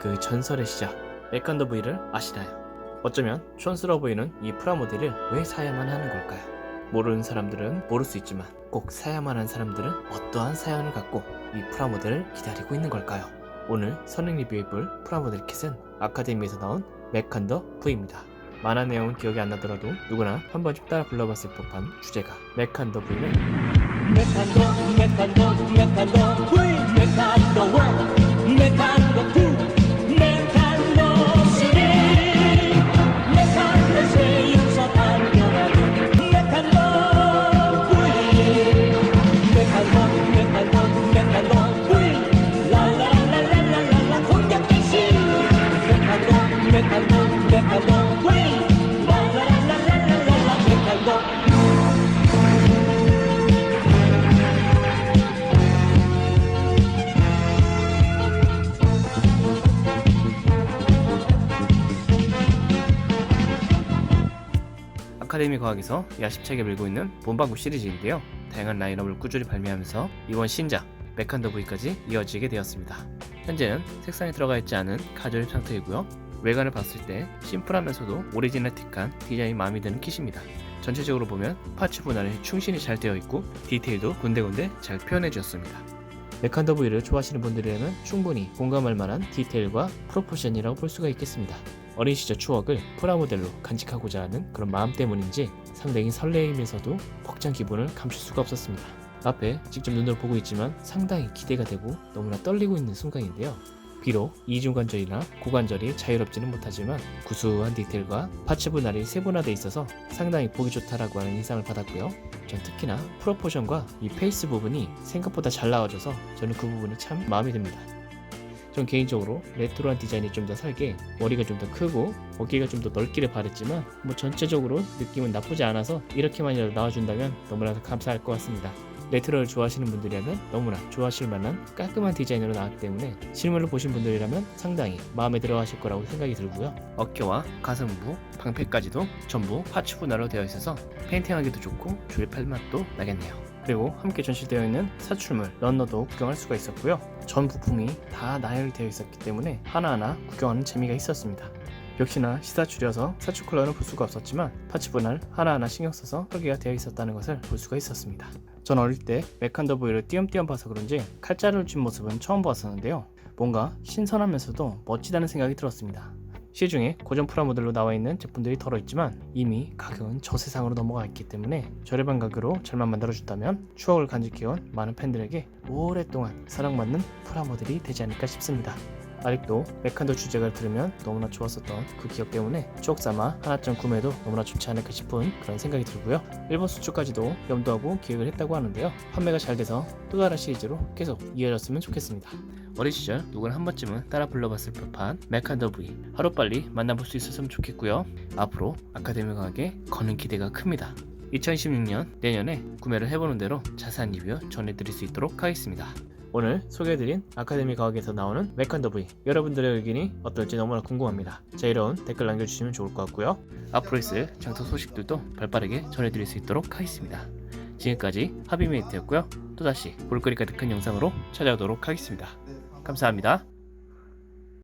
그 전설의 시작 맥컨더 V를 아시나요? 어쩌면 촌스러워 보이는 이 프라모델을 왜 사야만 하는 걸까요? 모르는 사람들은 모를 수 있지만 꼭 사야만 하는 사람들은 어떠한 사연을 갖고 이 프라모델을 기다리고 있는 걸까요? 오늘 선행 리뷰해볼 프라모델 킷은 아카데미에서 나온 맥컨더 V입니다. 만화 내용은 기억이 안 나더라도 누구나 한 번쯤 따라 불러봤을 법한 주제가 맥컨더 V는 mecando, mecando, queen, mecando, one, 아카데미 과학에서 야심차게 밀고 있는 본방구 시리즈인데요. 다양한 라인업을 꾸준히 발매하면서 이번 신작 맥컨더 V까지 이어지게 되었습니다. 현재는 색상이 들어가 있지 않은 카주얼 상태이고요. 외관을 봤을 때 심플하면서도 오리지널틱한 디자인이 마음에 드는 킷입니다. 전체적으로 보면 파츠 분할이 충실히 잘 되어 있고 디테일도 군데군데 잘 표현해 주었습니다. 메칸더 V를 좋아하시는 분들이라면 충분히 공감할 만한 디테일과 프로포션이라고 볼 수가 있겠습니다. 어린 시절 추억을 프라모델로 간직하고자 하는 그런 마음 때문인지 상당히 설레이면서도 벅찬 기분을 감출 수가 없었습니다. 앞에 직접 눈으로 보고 있지만 상당히 기대가 되고 너무나 떨리고 있는 순간인데요. 비록 이중관절이나 고관절이 자유롭지는 못하지만 구수한 디테일과 파츠 분할이 세분화되어 있어서 상당히 보기 좋다라고 하는 인상을 받았고요. 전 특히나 프로포션과 이 페이스 부분이 생각보다 잘 나와줘서 저는 그 부분이 참 마음에 듭니다. 전 개인적으로 레트로한 디자인이 좀 더 살게 머리가 좀 더 크고 어깨가 좀 더 넓기를 바랬지만 뭐 전체적으로 느낌은 나쁘지 않아서 이렇게만이라도 나와준다면 너무나 감사할 것 같습니다. 레트로를 좋아하시는 분들이라면 너무나 좋아하실 만한 깔끔한 디자인으로 나왔기 때문에 실물로 보신 분들이라면 상당히 마음에 들어 하실 거라고 생각이 들고요. 어깨와 가슴부, 방패까지도 전부 파츠 분할로 되어 있어서 페인팅하기도 좋고 조립할 맛도 나겠네요. 그리고 함께 전시되어 있는 사출물 런너도 구경할 수가 있었고요. 전 부품이 다 나열되어 있었기 때문에 하나하나 구경하는 재미가 있었습니다. 역시나 시사출이어서 사출 컬러는 볼 수가 없었지만 파츠 분할 하나하나 신경 써서 설계가 되어 있었다는 것을 볼 수가 있었습니다. 전 어릴 때 메칸더 보이를 띄엄띄엄 봐서 그런지 칼자루를 쥔 모습은 처음 보았었는데요. 뭔가 신선하면서도 멋지다는 생각이 들었습니다. 시중에 고전 프라모델로 나와 있는 제품들이 덜어 있지만 이미 가격은 저 세상으로 넘어가 있기 때문에 저렴한 가격으로 잘만 만들어준다면 추억을 간직해온 많은 팬들에게 오랫동안 사랑받는 프라모델이 되지 않을까 싶습니다. 아직도 메칸더 주제가를 들으면 너무나 좋았었던 그 기억 때문에 추억삼아 하나쯤 구매도 너무나 좋지 않을까 싶은 그런 생각이 들고요. 일본 수출까지도 염두하고 기획을 했다고 하는데요. 판매가 잘 돼서 또 다른 시리즈로 계속 이어졌으면 좋겠습니다. 어린 시절 누구나 한 번쯤은 따라 불러봤을 법한 V 하루빨리 만나볼 수 있었으면 좋겠고요. 앞으로 아카데미 과학에 거는 기대가 큽니다. 2016년 내년에 구매를 해보는 대로 자세한 리뷰 전해드릴 수 있도록 하겠습니다. 오늘 소개해드린 아카데미 과학에서 나오는 메칸더 V 여러분들의 의견이 어떨지 너무나 궁금합니다. 자유로운 댓글 남겨주시면 좋을 것 같고요. 앞으로 있을 장터 소식들도 발빠르게 전해드릴 수 있도록 하겠습니다. 지금까지 하비메이트였고요. 또다시 볼거리 가득한 영상으로 찾아오도록 하겠습니다. 감사합니다.